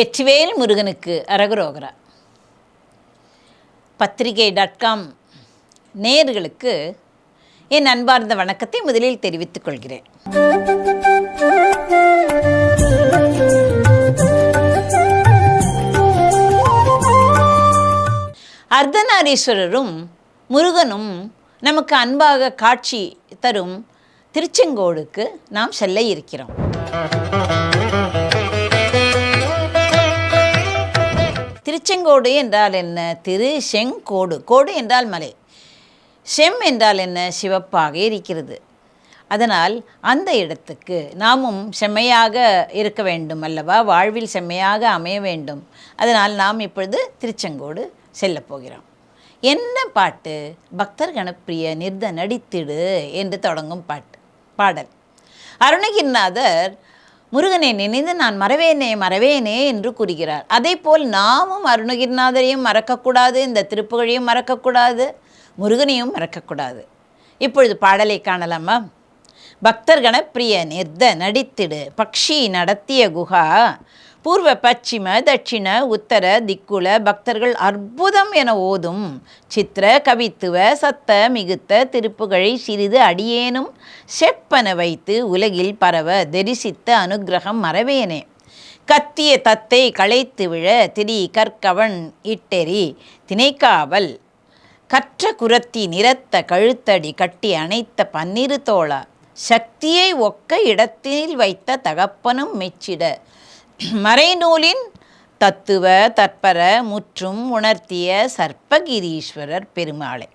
வெற்றிவேல் முருகனுக்கு அரகுரோகரா. பத்திரிகை dot com நேயர்களுக்கு என் அன்பார்ந்த வணக்கத்தை முதலில் தெரிவித்துக் கொள்கிறேன். அர்த்தநாரீஸ்வரரும் முருகனும் நமக்கு அன்பாக காட்சி தரும் திருச்செங்கோடுக்கு நாம் செல்ல இருக்கிறோம். திருச்செங்கோடு என்றால் என்ன? திரு செங்கோடு கோடு என்றால் மலை. செம் என்றால் என்ன? சிவப்பாக இருக்கிறது. அதனால் அந்த இடத்துக்கு நாமும் செம்மையாக இருக்க வேண்டும் அல்லவா? வாழ்வில் செம்மையாக அமைய வேண்டும். அதனால் நாம் இப்பொழுது திருச்செங்கோடு செல்லப் போகிறோம். என்ன பாட்டு? பக்தர் கணப்பிரிய நிர்த நடித்திடு என்று தொடங்கும் பாட்டு பாடல். அருணகிரிநாதர் முருகனை நினைந்து நான் மறவேனே மறவேனே என்று கூறுகிறார். அதே போல் நாமும் அருணகிரிநாதரையும் மறக்கக்கூடாது இந்த திருப்புகழையும் மறக்கக்கூடாது முருகனையும் மறக்கக்கூடாது. இப்பொழுது பாடலை காணலாமா பக்தர்கண பிரிய நிர்த நடித்திடு பக்ஷி நடத்திய குஹா பூர்வ பச்சிம தட்சிண உத்தர திக்குல பக்தர்கள் அற்புதம் என ஓதும். சித்திர கவித்துவ சத்த மிகுத்த திருப்புகழை சிறிது அடியேனும் செப்பன வைத்து உலகில் பரவ தரிசித்த அனுக்கிரகம் மறவேனே. கத்திய தத்தை களைத்து விழ திரி கற்கவன் இட்டெறி திணைக்காவல். கற்ற குரத்தி நிறத்த கழுத்தடி கட்டி அணைத்த பன்னிரு தோழா. சக்தியை ஒக்க இடத்தில் வைத்த தகப்பனும் மெச்சிட. மறைநூலின் தத்துவ தற்பர முற்றும் உணர்த்திய சர்ப்பகிரீஸ்வரர் பெருமாளை.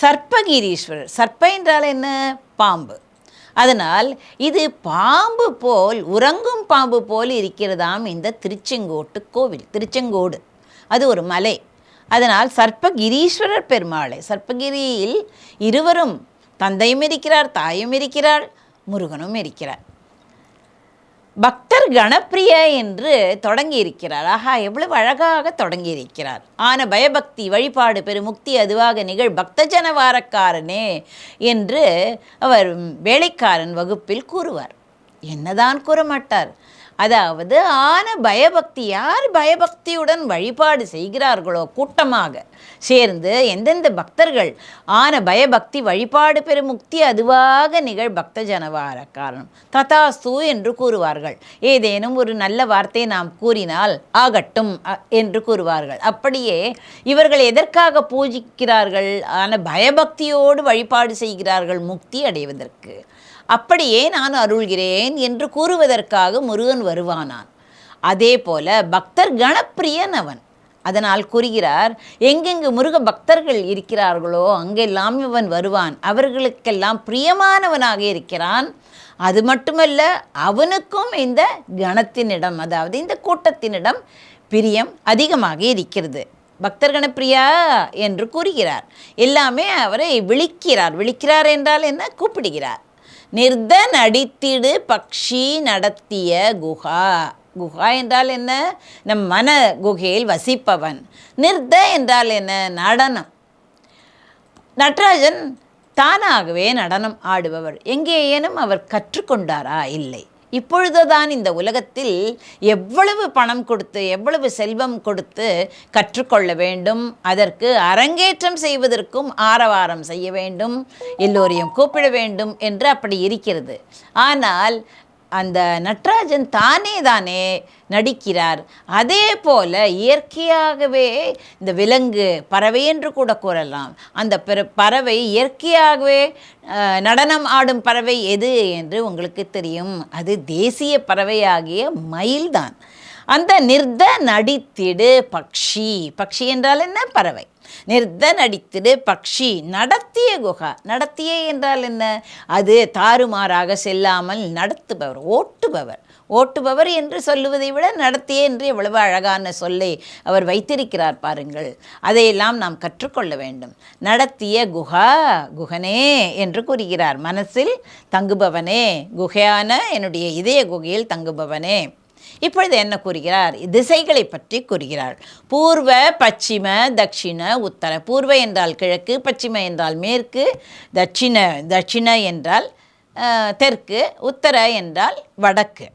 சர்ப்பகிரீஸ்வரர் சர்ப்ப என்றால் என்ன? பாம்பு. அதனால் இது பாம்பு போல் உறங்கும் பாம்பு போல் இருக்கிறதாம் இந்த திருச்செங்கோட்டு கோவில் திருச்செங்கோடு. அது ஒரு மலை. அதனால் சர்ப்பகிரீஸ்வரர் பெருமாளை. சர்ப்பகிரியில் இருவரும் தந்தையும் இருக்கிறார் தாயும் இருக்கிறார் முருகனும் இருக்கிறார். பக்தர் கணப்பிரிய என்று தொடங்கி இருக்கிறார் ஆஹா எவ்வளவு அழகாக தொடங்கி இருக்கிறார் ஆன பயபக்தி வழிபாடு பெருமுக்தி அதுவாக நிகழ் பக்தஜனவாரக்காரனே என்று அவர் வேலைக்காரன் வகுப்பில் கூறுவார். என்னதான் கூற மாட்டார் அதாவது ஆன பயபக்தி யார் பயபக்தியுடன் வழிபாடு செய்கிறார்களோ கூட்டமாக. சேர்ந்து எந்தெந்த பக்தர்கள் ஆன பயபக்தி வழிபாடு பெறும் முக்தி அதுவாக நிகழ் பக்த ஜனவார காரணம் ததாஸ்து என்று கூறுவார்கள். ஏதேனும் ஒரு நல்ல வார்த்தை நாம் கூறினால் ஆகட்டும் அ- என்று கூறுவார்கள். அப்படியே இவர்கள் எதற்காக பூஜிக்கிறார்கள்? ஆன பயபக்தியோடு வழிபாடு செய்கிறார்கள் முக்தி அடைவதற்கு. அப்படியே நான் அருள்கிறேன் என்று கூறுவதற்காக முருகன் வருவானான். அதே போல பக்தர் கணப்பிரியன் அவன். அதனால் கூறுகிறார் எங்கெங்கு முருக பக்தர்கள் இருக்கிறார்களோ அங்கெல்லாம் இவன் வருவான். அவர்களுக்கெல்லாம் பிரியமானவனாக இருக்கிறான். அது மட்டுமல்ல அவனுக்கும் இந்த கணத்தினிடம் அதாவது இந்த கூட்டத்தினிடம் பிரியம் அதிகமாக இருக்கிறது. பக்தர்கண பிரியா என்று கூறுகிறார். எல்லாமே அவரை விழிக்கிறார். விழிக்கிறார் என்றால் என்ன? கூப்பிடுகிறார். நிர்த நடித்திடு பக்ஷி நடத்திய குஹா. குஹா என்றால் என்ன? நம் மன குகையில் வசிப்பவன். நிர்த என்றால் என்ன? நடனம். நடராஜன் தானாகவே நடனம் ஆடுபவர். எங்கேயேனும் அவர் கற்றுக்கொண்டாரா? இல்லை. இப்பொழுதுதான் இந்த உலகத்தில் எவ்வளவு பணம் கொடுத்து எவ்வளவு செல்வம் கொடுத்து கற்றுக்கொள்ள வேண்டும் அதற்கு அரங்கேற்றம் செய்வதற்கும் ஆரவாரம் செய்ய வேண்டும் எல்லோரையும் கூப்பிட வேண்டும் என்று அப்படி இருக்கிறது. ஆனால் அந்த நட்ராஜன் தானே தானே நடிக்கிறார். அதே போல இயற்கையாகவே இந்த விலங்கு பறவை என்று கூட கூறலாம். அந்த பிற பறவை இயற்கையாகவே நடனம் ஆடும் பறவை எது என்று உங்களுக்கு தெரியும். அது தேசிய பறவையாகிய மயில்தான். அந்த நிர்த நடித்திடு பக்ஷி. பக்ஷி என்றால் என்ன? பறவை. நிர்த நடித்திடு பக்ஷி. நடத்திய குகா. நடத்திய என்றால் என்ன? அது தாறுமாறாக செல்லாமல் நடத்துபவர் ஓட்டுபவர். ஓட்டுபவர் என்று சொல்லுவதை விட நடத்திய என்று எவ்வளவு அழகான சொல்லை அவர் வைத்திருக்கிறார் பாருங்கள். அதையெல்லாம் நாம் கற்றுக்கொள்ள வேண்டும். நடத்திய குஹா குகனே என்று கூறுகிறார். மனசில் தங்குபவனே குகையான என்னுடைய இதய குகையில் தங்குபவனே. இப்பொழுது என்ன கூறுகிறார்? திசைகளை பற்றி கூறுகிறார். பூர்வ பச்சிம தட்சிண உத்தர. பூர்வ என்றால் கிழக்கு பச்சிம என்றால் மேற்கு தட்சிண தட்சிண என்றால் தெற்கு உத்தர என்றால் வடக்கு.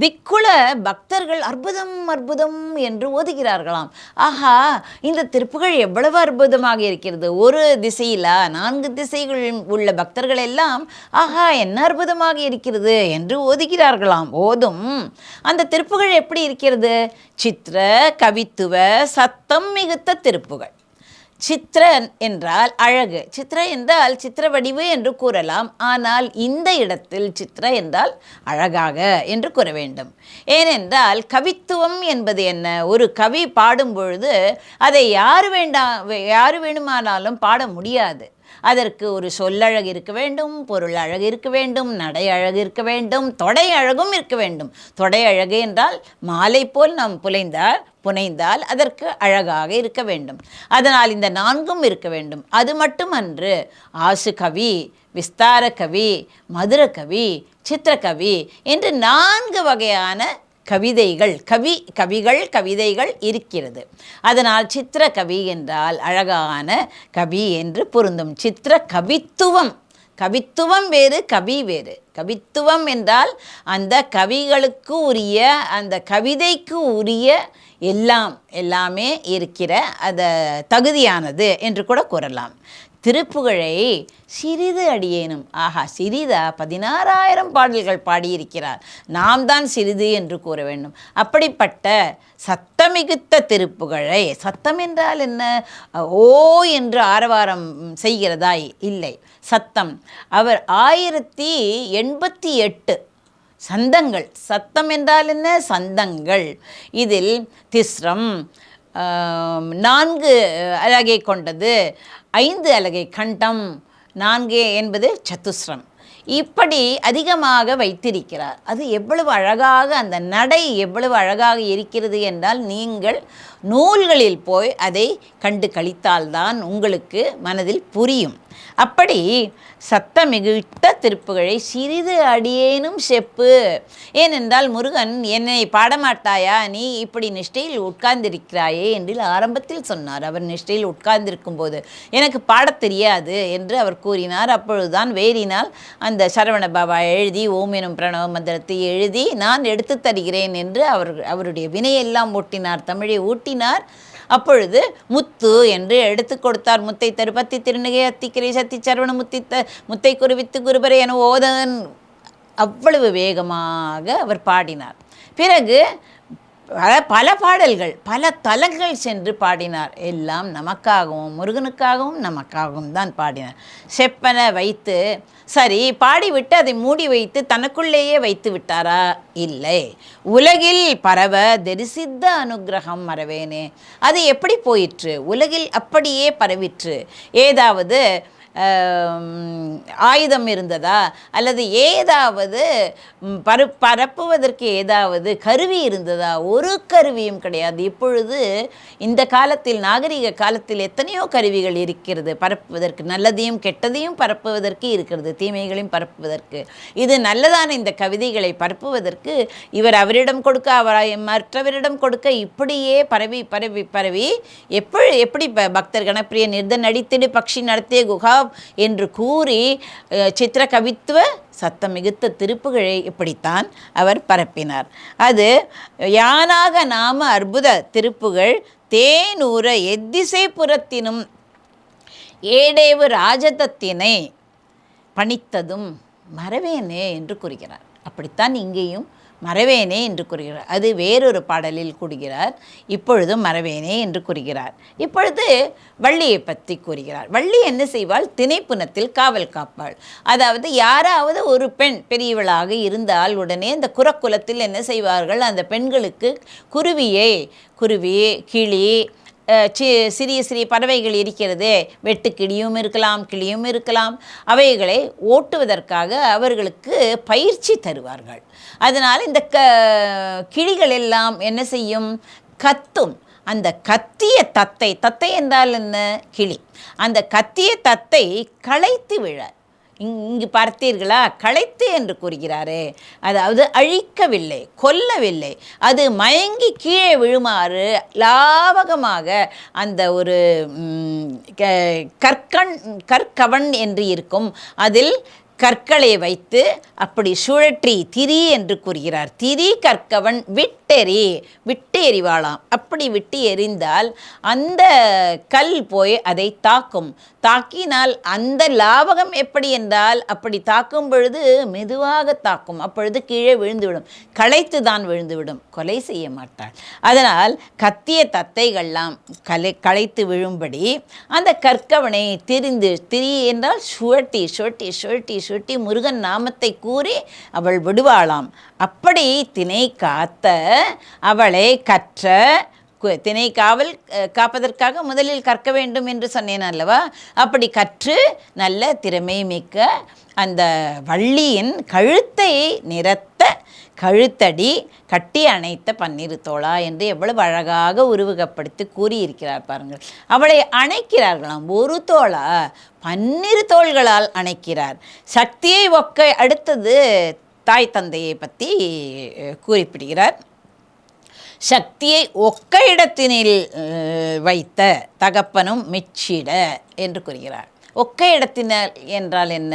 திக்குல பக்தர்கள் அற்புதம் அற்புதம் என்று ஓதுகிறார்களாம். ஆஹா இந்த திருப்புகள் எவ்வளவு அற்புதமாக இருக்கிறது. ஒரு திசையில நான்கு திசைகள் உள்ள பக்தர்கள் எல்லாம் ஆஹா என்ன அற்புதமாக இருக்கிறது என்று ஓதுகிறார்களாம். ஓதும் அந்த திருப்புகள் எப்படி இருக்கிறது? சித்திர கவித்துவ சத்தம் மிகுத்த திருப்புகள். சித்திரன் என்றால் அழகு. சித்திர என்றால் சித்திர வடிவு என்று கூறலாம். ஆனால் இந்த இடத்தில் சித்திர என்றால் அழகாக என்று கூற வேண்டும். ஏனென்றால் கவித்துவம் என்பது என்ன? ஒரு கவி பாடும் பொழுது அதை யார் வேண்டாம் யார் வேணுமானாலும் பாட முடியாது. அதற்கு ஒரு சொல்லழகு இருக்க வேண்டும் பொருள் அழகு இருக்க வேண்டும் நடை அழகு இருக்க வேண்டும் தொடை அழகும் இருக்க வேண்டும். தொடை அழகு என்றால் மாலை போல் நாம் புலைந்தால் புனைந்தால் அதற்கு அழகாக இருக்க வேண்டும். அதனால் இந்த நான்கும் இருக்க வேண்டும். அது மட்டுமன்று ஆசு கவி விஸ்தார கவி மதுர கவி சித்திரகவி என்று நான்கு வகையான கவிதைகள் கவி கவிகள் கவிதைகள் இருக்கிறது. அதனால் சித்திர கவி என்றால் அழகான கவி என்று பொருந்தும். சித்திர கவித்துவம் கவித்துவம் வேறு கவி வேறு. கவித்துவம் என்றால் அந்த கவிகளுக்கு உரிய அந்த கவிதைக்கு உரிய எல்லாம் எல்லாமே இருக்கிற அந்த தகுதியானது என்று கூட கூறலாம். திருப்புகழை சிறிது அடியேனும். ஆஹா சிறிதா? பதினாறாயிரம் பாடல்கள் பாடியிருக்கிறார். நாம் தான் சிறிது என்று கூற வேண்டும். அப்படிப்பட்ட சத்தமிகுத்த திருப்புகழை சத்தம் என்றால் என்ன? ஓ என்று ஆரவாரம் செய்கிறதா? இல்லை. சத்தம். அவர் ஆயிரத்தி எண்பத்தி எட்டு சந்தங்கள். சத்தம் என்றால் என்ன? சந்தங்கள். இதில் திஸ்ரம் நான்கு அலகை கொண்டது. ஐந்து அலகை கண்டம் நான்கு என்பது சத்துஸ்ரம். இப்படி அதிகமாக வைத்திருக்கிறார். அது எவ்வளவு அழகாக அந்த நடை எவ்வளவு அழகாக இருக்கிறது என்றால் நீங்கள் நூல்களில் போய் அதை கண்டு கழித்தால்தான் உங்களுக்கு மனதில் புரியும். அப்படி சத்தமிகிட்ட திருப்புகழை சிறிது அடியேனும் செப்பு. ஏனென்றால் முருகன் என்னை பாடமாட்டாயா? நீ இப்படி நிஷ்டையில் உட்கார்ந்திருக்கிறாயே என்று ஆரம்பத்தில் சொன்னார். அவர் நிஷ்டையில் உட்கார்ந்திருக்கும் போது எனக்கு பாடத் தெரியாது என்று அவர் கூறினார். அப்பொழுதுதான் வேறினால் அந்த சரவண பாபா எழுதி ஓம் எனும் பிரணவ மந்திரத்தை எழுதி நான் எடுத்து தருகிறேன் என்று அவர் அவருடைய வினையெல்லாம் ஒட்டினார் தமிழை ஊட்டினார். அப்பொழுது முத்து என்று எடுத்து கொடுத்தார். முத்தை தருபத்தி திருநகை அத்திக்கிரை சத்தி சரவண முத்தி த முத்தை குருவித்து குருபரை என ஓதன். அவ்வளவு வேகமாக அவர் பாடினார். பிறகு பல பல பாடல்கள் பல தலங்கள் சென்று பாடினார். எல்லாம் நமக்காகவும் முருகனுக்காகவும் நமக்காகவும் தான் பாடினார். செப்பனை வைத்து சரி பாடிவிட்டு அதை மூடி வைத்து தனக்குள்ளேயே வைத்து விட்டாரா? இல்லை. உலகில் பரவ தரிசித்த அனுக்கிரகம் மறவேனே அது எப்படி போயிற்று? உலகில் அப்படியே பரவிற்று. ஏதாவது ஆயுதம் இருந்ததா? அல்லது ஏதாவது பரு பரப்புவதற்கு ஏதாவது கருவி இருந்ததா? ஒரு கருவியும் கிடையாது. இப்பொழுது இந்த காலத்தில் நாகரிக காலத்தில் எத்தனையோ கருவிகள் இருக்கிறது. பரப்புவதற்கு நல்லதையும் கெட்டதையும் பரப்புவதற்கு இருக்கிறது. தீமைகளையும் பரப்புவதற்கு. இது நல்லதான இந்த கவிதைகளை பரப்புவதற்கு இவர் அவரிடம் கொடுக்க அவர் மற்றவரிடம் கொடுக்க இப்படியே பரவி பரவி பரவி எப்படி எப்படி ப- பக்தர் கணப்பிரிய நிர்த நடித்திடு பக்ஷி நடத்திய குகா என்று கூறி சித்திர கவித்துவ சத்தம் மிகுத்த திருப்புகழை இப்படித்தான் அவர் பரப்பினார். அது யானாக நாம அற்புத திருப்புகழ் தேனூர எத்திசை புறத்தினும் ஏடேவு ராஜதத்தினை பணித்ததும் மறவேனே என்று கூறுகிறார். அப்படித்தான் இங்கேயும் மறவேனே என்று கூறுகிறார். அது வேறொரு பாடலில் கூறுகிறார். இப்பொழுதும் மறவேனே என்று கூறுகிறார். இப்பொழுது வள்ளியை பற்றி கூறுகிறார். வள்ளி என்ன செய்வாள்? திணைப்புணத்தில் காவல் காப்பாள். அதாவது யாராவது ஒரு பெண் பெரியவளாக இருந்தால் உடனே அந்த குரக்குலத்தில் என்ன செய்வார்கள்? அந்த பெண்களுக்கு குருவியை குருவி கிளி சிறிய சிறிய பறவைகள் இருக்கிறது. வெட்டுக்கிளியும் இருக்கலாம் கிளியும் இருக்கலாம். அவைகளை ஓட்டுவதற்காக அவர்களுக்கு பயிற்சி தருவார்கள். அதனால் இந்த க கிளிகள் எல்லாம் என்ன செய்யும்? கத்தும். அந்த கத்திய தத்தை தத்தை என்றால் என்ன? கிளி. அந்த கத்திய தத்தை களைத்து விழ இங் இங்கு பார்த்தீர்களா? களைத்து என்று கூறுகிறாரே. அதாவது அழிக்கவில்லை கொல்லவில்லை. அது மயங்கி கீழே விழுமாறு லாவகமாக அந்த ஒரு க- கற்கண் கற்கவன் என்று இருக்கும். அதில் கற்களை வைத்து அப்படி சுழற்றி திரி என்று கூறுகிறார். திரி கற்கவன் விட் விட்டெறி விட்டு எறிவாளாம் அப்படி விட்டு எறிந்தால் அந்த கல் போய் அதை தாக்கும். தாக்கினால் அந்த லாபகம் எப்படி என்றால் அப்படி தாக்கும் பொழுது மெதுவாக தாக்கும். அப்பொழுது கீழே விழுந்துவிடும். களைத்து தான் விழுந்துவிடும். கொலை செய்ய மாட்டாள். அதனால் கத்திய தத்தைகள்லாம் கலை களைத்து விழும்படி அந்த கற்கவனை திரிந்து திரி என்றால் சுழட்டி சுழட்டி சுழட்டி சுழட்டி முருகன் நாமத்தை கூறி அவள் விடுவாளாம். அப்படி தினை காத்த அவளை கற்ற தினை காவல் காப்பதற்காக முதலில் கற்க வேண்டும் என்று சொன்னேன் அல்லவா? அப்படி கற்று நல்ல திறமை மிக்க அந்த வள்ளியின் கழுத்தை நிறத்த கழுத்தடி கட்டி அணைத்த பன்னிரு தோளா என்று எவ்வளவு அழகாக உருவகப்படுத்தி கூறியிருக்கிறார் பாருங்கள். அவளை அணைக்கிறார்களாம். ஒரு தோளா பன்னிரு தோள்களால் அணைக்கிறார். சக்தியை ஒக்க அடுத்தது தாய் தந்தையை பற்றி குறிப்பிடுகிறார். சக்தியை ஒக்க இடத்தினில் வைத்த தகப்பனும் மெச்சிட என்று கூறுகிறார். ஒக்க இடத்தினர் என்றால் என்ன?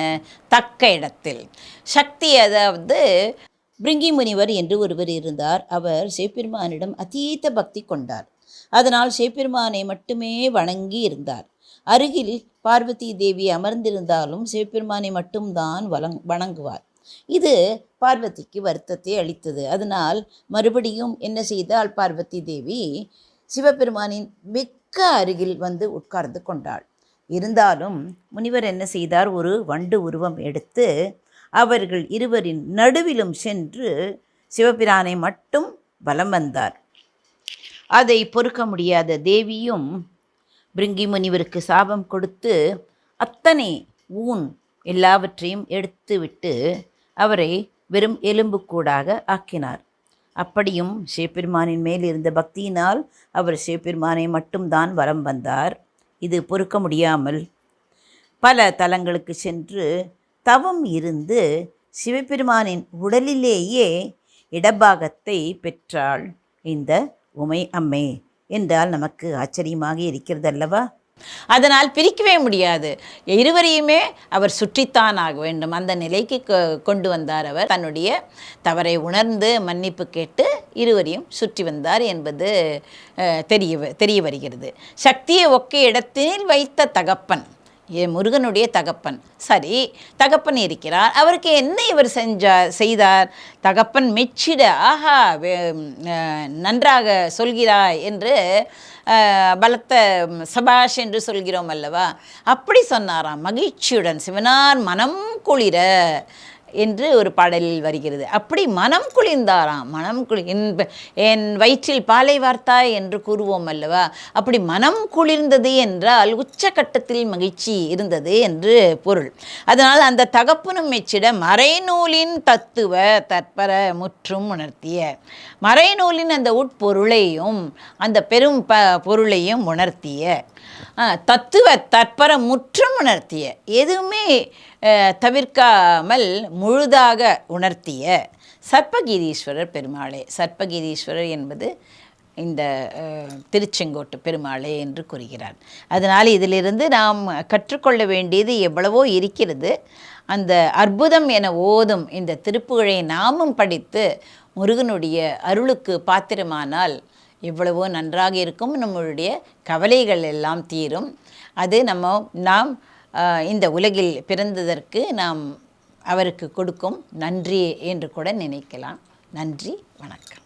தக்க இடத்தில். சக்தி அதாவது பிரிங்கி முனிவர் என்று ஒருவர் இருந்தார். அவர் சிவபெருமானிடம் அதீத பக்தி கொண்டார். அதனால் சிவபெருமானை மட்டுமே வணங்கி இருந்தார். அருகில் பார்வதி தேவி அமர்ந்திருந்தாலும் சிவபெருமானை மட்டும்தான் வணங்குவார். இது பார்வதிக்கு வருத்தத்தை அளித்தது. அதனால் மறுபடியும் என்ன செய்தால் பார்வதி தேவி? சிவபெருமானின் மிக்க அருகில் வந்து உட்கார்ந்து கொண்டாள். இருந்தாலும் முனிவர் என்ன செய்தார்? ஒரு வண்டு உருவம் எடுத்து அவர்கள் இருவரின் நடுவிலும் சென்று சிவபிரானை மட்டும் பலம் வந்தார். அதை பொறுக்க முடியாத தேவியும் பிருங்கி முனிவருக்கு சாபம் கொடுத்து அத்தனை ஊன் எல்லாவற்றையும் எடுத்துவிட்டு அவரை வெறும் எலும்புக்கூடாக ஆக்கினார். அப்படியும் சிவபெருமானின் மேல் இருந்த பக்தியினால் அவர் சிவபெருமானை மட்டும்தான் வரம் வந்தார். இது பொறுக்க முடியாமல் பல தலங்களுக்கு சென்று தவம் இருந்து சிவபெருமானின் உடலிலேயே இடபாகத்தை பெற்றாள். இந்த உமை அம்மை என்றால் நமக்கு ஆச்சரியமாக இருக்கிறதல்லவா? அதனால் பிரிக்கவே முடியாது. இருவரையுமே அவர் சுற்றித்தான் ஆக வேண்டும். அந்த நிலைக்கு கொ- கொண்டு வந்தார் அவர். தன்னுடைய தவறை உணர்ந்து மன்னிப்பு கேட்டு இருவரையும் சுற்றி வந்தார் என்பது அஹ், தெரிய தெரிய வருகிறது. சக்தியை ஒக்க இடத்தில் வைத்த தகப்பன். முருகனுடைய தகப்பன். சரி தகப்பன் இருக்கிறார். அவருக்கு என்ன இவர் செஞ்சார் செய்தார்? தகப்பன் மெச்சிட ஆஹா நன்றாக சொல்கிறாய் என்று பலத்த சபாஷ் என்று சொல்கிறோம் அல்லவா? அப்படி சொன்னாராம். மகிழ்ச்சியுடன் சிவனார் மனம் குளிர என்று ஒரு பாடலில் வருகிறது. அப்படி மனம் குளிர்ந்தாராம் மனம் குளி என் என் வயிற்றில் பாலை வார்த்தாய் என்று கூறுவோம் அல்லவா? அப்படி மனம் குளிர்ந்தது என்றால் உச்சக்கட்டத்தில் மகிழ்ச்சி இருந்தது என்று பொருள். அதனால் அந்த தகப்பனும் மெச்சிட மறைநூலின் தத்துவ தற்பர முற்றும் உணர்த்திய. மறைநூலின் அந்த உட்பொருளையும் அந்த பெரும் ப பொருளையும் உணர்த்திய. தத்துவ தற்பர முற்றும் உணர்த்திய. எதுவுமே தவிர்க்காமல் முழுதாக உணர்த்திய சர்ப்பகீதீஸ்வரர் பெருமாளே. சர்ப்பகீதீஸ்வரர் என்பது இந்த திருச்செங்கோட்டு பெருமாளே என்று கூறுகிறார். அதனால் இதிலிருந்து நாம் கற்றுக்கொள்ள வேண்டியது எவ்வளவோ இருக்கிறது. அந்த அற்புதம் என ஓதும் இந்த திருப்புகழை நாமும் படித்து முருகனுடைய அருளுக்கு பாத்திரமானால் எவ்வளவோ நன்றாக இருக்கும். நம்மளுடைய கவலைகள் எல்லாம் தீரும். அது நம்ம நாம் இந்த உலகில் பிறந்ததற்கு நாம் அவருக்கு கொடுக்கும் நன்றி என்று கூட நினைக்கலாம். நன்றி வணக்கம்.